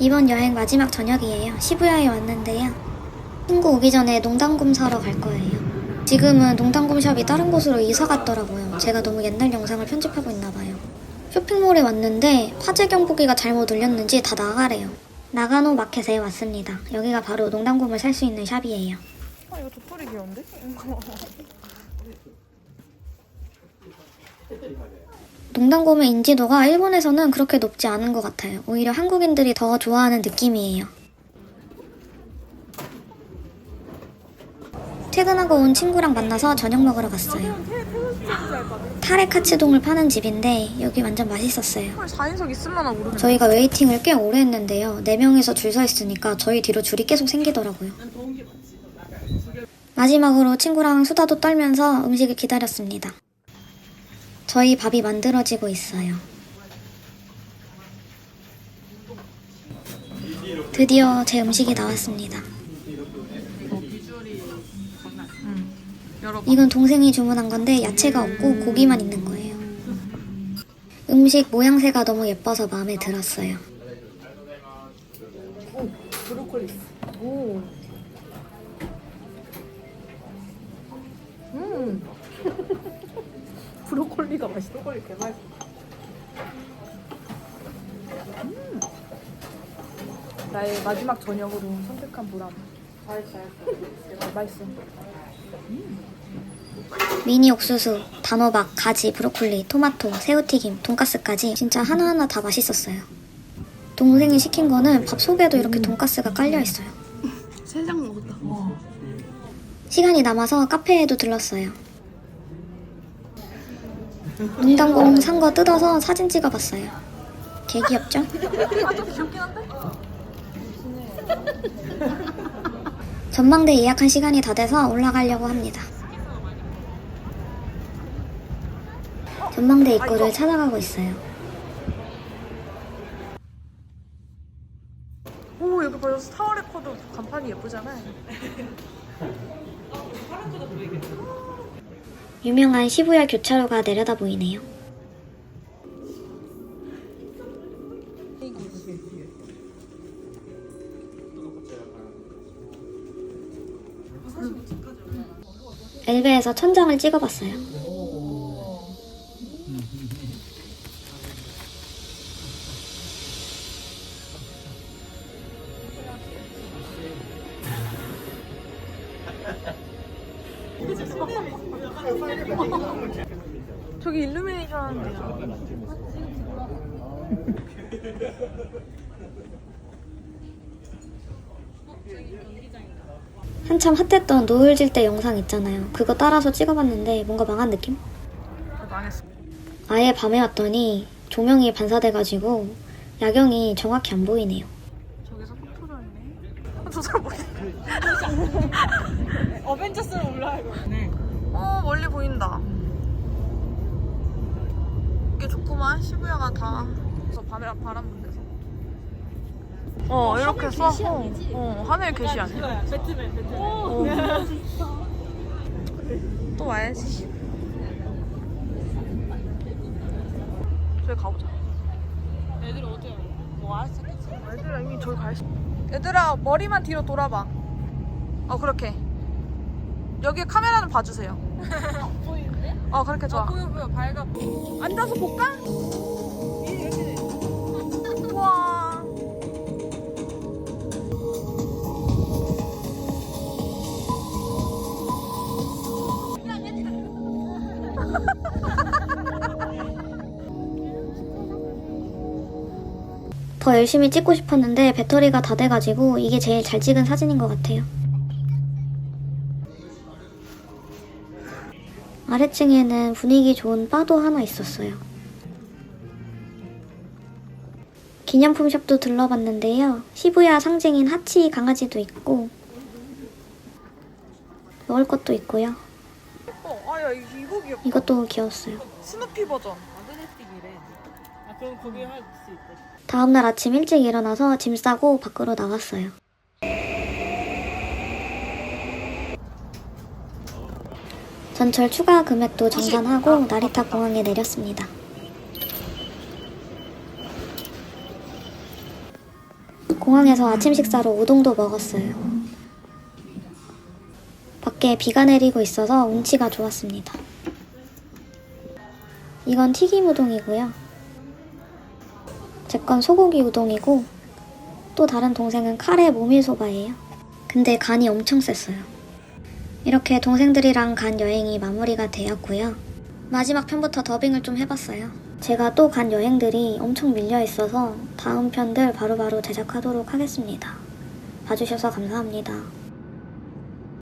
이번 여행 마지막 저녁이에요. 시부야에 왔는데요. 친구 오기 전에 농담금 사러 갈 거예요. 지금은 농담금 샵이 다른 곳으로 이사 갔더라고요. 제가 너무 옛날 영상을 편집하고 있나 봐요. 쇼핑몰에 왔는데 화재 경보기가 잘못 울렸는지 다 나가래요. 나가노 마켓에 왔습니다. 여기가 바로 농담금을 살 수 있는 샵이에요. 아 이거 도토리 귀여운데? 농담곰의 인지도가 일본에서는 그렇게 높지 않은 것 같아요. 오히려 한국인들이 더 좋아하는 느낌이에요. 퇴근하고 온 친구랑 만나서 저녁 먹으러 갔어요. 타레카츠동을 파는 집인데 여기 완전 맛있었어요. 헐 4인석 있으려나 모르겠네 저희가 웨이팅을 꽤 오래 했는데요. 4명이서 줄 서 있으니까 저희 뒤로 줄이 계속 생기더라고요. 마지막으로 친구랑 수다도 떨면서 음식을 기다렸습니다. 저희 밥이 만들어지고 있어요. 드디어 제 음식이 나왔습니다. 여러분 이건 동생이 주문한 건데 야채가 없고 고기만 있는 거예요. 음식 모양새가 너무 예뻐서 마음에 들었어요. 오. 음. 브로콜리가 맛있어. 브로콜리 개 맛있어. 음. 나의 마지막 저녁으로 선택한 보람. 잘했어, 잘했어. 맛있어. 미니 옥수수, 단호박, 가지, 브로콜리, 토마토, 새우튀김, 돈가스까지 진짜 하나하나 다 맛있었어요. 동생이 시킨 거는 밥 속에도 이렇게 돈가스가 깔려 있어요. 세장 먹었다. 시간이 남아서 카페에도 들렀어요. 문당공 산 거 뜯어서 사진 찍어봤어요. 개 귀엽죠? 전망대 예약한 시간이 다 돼서 올라가려고 합니다. 전망대 입구를 찾아가고 있어요. 오 여기 벌써 스타워 레코드 간판이 예쁘잖아요. 유명한 시부야 교차로가 내려다 보이네요. 엘베에서 천장을 찍어봤어요. 저기 일루미네이션 하는데요. 한참 핫했던 노을 질 때 영상 있잖아요. 그거 따라서 찍어봤는데 뭔가 망한 느낌? 망했어. 아예 밤에 왔더니 조명이 반사돼가지고 야경이 정확히 안 보이네요. 저기서 폭 터졌네. 아, 저 사람 뭐야? 어벤져스는 올라야 네. 어 멀리 보인다. 이게 좋구만 시부야가 다. 그래서 밤에 바람 분대서. 어 이렇게 해서 어, 어 하늘 게시 아니야? 배트맨 배트맨. 또 와야지. 저기 가보자. 애들 어디야? 뭐 알았었겠지. 얘들아 이미 저기 가 있어. 얘들아 머리만 뒤로 돌아봐. 어 그렇게. 여기 카메라는 봐주세요. 보이는데? 어 그렇게 좋아. 보여 보여 밝아. 앉아서 볼까? 우와. 더 열심히 찍고 싶었는데 배터리가 다 돼가지고 이게 제일 잘 찍은 사진인 것 같아요. 아래층에는 분위기 좋은 바도 하나 있었어요. 기념품 샵도 들러봤는데요. 시부야 상징인 하치 강아지도 있고 먹을 것도 있고요. 어, 아야 이거 귀엽다. 이것도 귀여웠어요. 스누피 버전. 아 그럼 거기 할수 있대. 다음날 아침 일찍 일어나서 짐 싸고 밖으로 나갔어요. 전철 추가 금액도 정산하고 나리타 공항에 내렸습니다. 공항에서 아침 식사로 우동도 먹었어요. 밖에 비가 내리고 있어서 운치가 좋았습니다. 이건 튀김 우동이고요. 제 건 소고기 우동이고 또 다른 동생은 카레 모밀소바예요. 근데 간이 엄청 셌어요. 이렇게 동생들이랑 간 여행이 마무리가 되었고요. 마지막 편부터 더빙을 좀 해봤어요. 제가 또 간 여행들이 엄청 밀려 있어서 다음 편들 바로바로 제작하도록 하겠습니다. 봐주셔서 감사합니다.